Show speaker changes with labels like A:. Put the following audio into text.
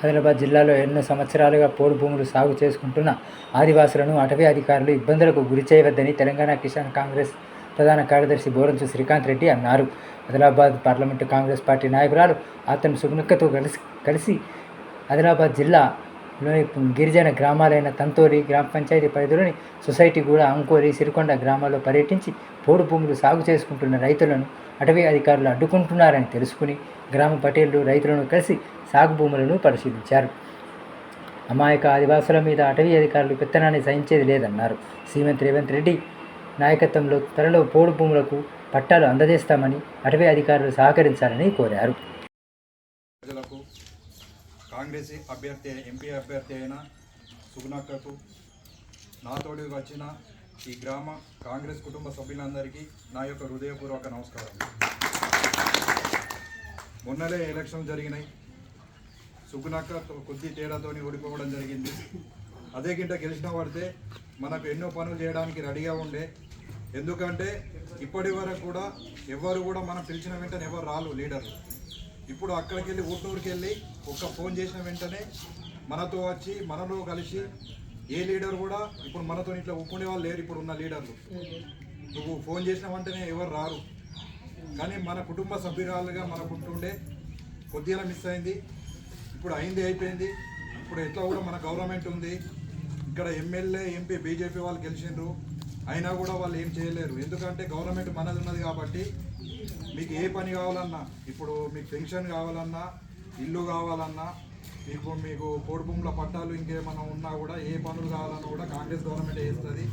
A: ఆదిలాబాద్ జిల్లాలో ఎన్నో సంవత్సరాలుగా పోడు భూములు సాగు చేసుకుంటున్న ఆదివాసులను అటవీ అధికారులు ఇబ్బందులకు గురి చేయవద్దని తెలంగాణ కిసాన్ కాంగ్రెస్ ప్రధాన కార్యదర్శి బోరంచు శ్రీకాంత్ రెడ్డి అన్నారు. ఆదిలాబాద్ పార్లమెంటు కాంగ్రెస్ పార్టీ నాయకురాలు అతను సుగునక్కతో కలిసి కలిసి ఆదిలాబాద్ జిల్లా గిరిజన గ్రామాలైన తంతోరి గ్రామ పంచాయతీ పరిధిలోని సొసైటీ కూడా అంకోరి సిరికొండ గ్రామాల్లో పర్యటించి పోడు భూములు సాగు చేసుకుంటున్న రైతులను అటవీ అధికారులు అడ్డుకుంటున్నారని తెలుసుకుని గ్రామ పటేళ్ళు రైతులను కలిసి సాగు భూములను పరిశీలించారు. అమాయక ఆదివాసుల మీద అటవీ అధికారులు పెత్తనాన్ని సహించేది లేదన్నారు. శ్రీమంత్ రేవంత్ రెడ్డి నాయకత్వంలో త్వరలో పోడు భూములకు పట్టాలు అందజేస్తామని అటవీ అధికారులు సహకరించాలని కోరారు.
B: ప్రజలకు కాంగ్రెస్ అభ్యర్థి ఎంపీ అభ్యర్థి అయిన సుగుణక్కకు నాతోడి వచ్చిన ఈ గ్రామ కాంగ్రెస్ కుటుంబ సభ్యులందరికీ నా యొక్క హృదయపూర్వక నమస్కారం. మొన్నలే ఎలక్షన్ జరిగినాయి. సుగుణక్క కొద్ది తేడాతోని ఓడిపోవడం జరిగింది. అదే గింట గెలిచిన పడితే మనకు ఎన్నో పనులు చేయడానికి రెడీగా ఉండే. ఎందుకంటే ఇప్పటి వరకు కూడా ఎవరు కూడా మనం పిలిచిన వెంటనే ఎవరు రాలు లీడర్లు. ఇప్పుడు అక్కడికి వెళ్ళి ఊటూరుకి వెళ్ళి ఒక్క ఫోన్ చేసిన వెంటనే మనతో వచ్చి మనలో కలిసి ఏ లీడర్ కూడా ఇప్పుడు మనతో ఇట్లా ఒప్పుకునే వాళ్ళు లేరు ఇప్పుడు ఉన్న లీడర్లు. నువ్వు ఫోన్ చేసిన వెంటనే ఎవరు రారు. కానీ మన కుటుంబ సభ్యురాలుగా మనకుంటుండే కొద్దిగా మిస్ అయింది. ఇప్పుడు అయింది అయిపోయింది. ఇప్పుడు ఎట్లా కూడా మన గవర్నమెంట్ ఉంది. ఇక్కడ ఎమ్మెల్యే ఎంపీ బీజేపీ వాళ్ళు గెలిచిండ్రు. అయినా కూడా వాళ్ళు ఏం చేయలేరు. ఎందుకంటే గవర్నమెంట్ మనది ఉన్నది కాబట్టి మీకు ఏ పని కావాలన్నా ఇప్పుడు మీకు పెన్షన్ కావాలన్నా ఇల్లు కావాలన్నా మీకు మీకు కోడి భూముల పట్టాలు ఇంకేమైనా ఉన్నా కూడా ఏ పనులు కావాలన్నా కూడా కాంగ్రెస్ గవర్నమెంట్ చేస్తుంది.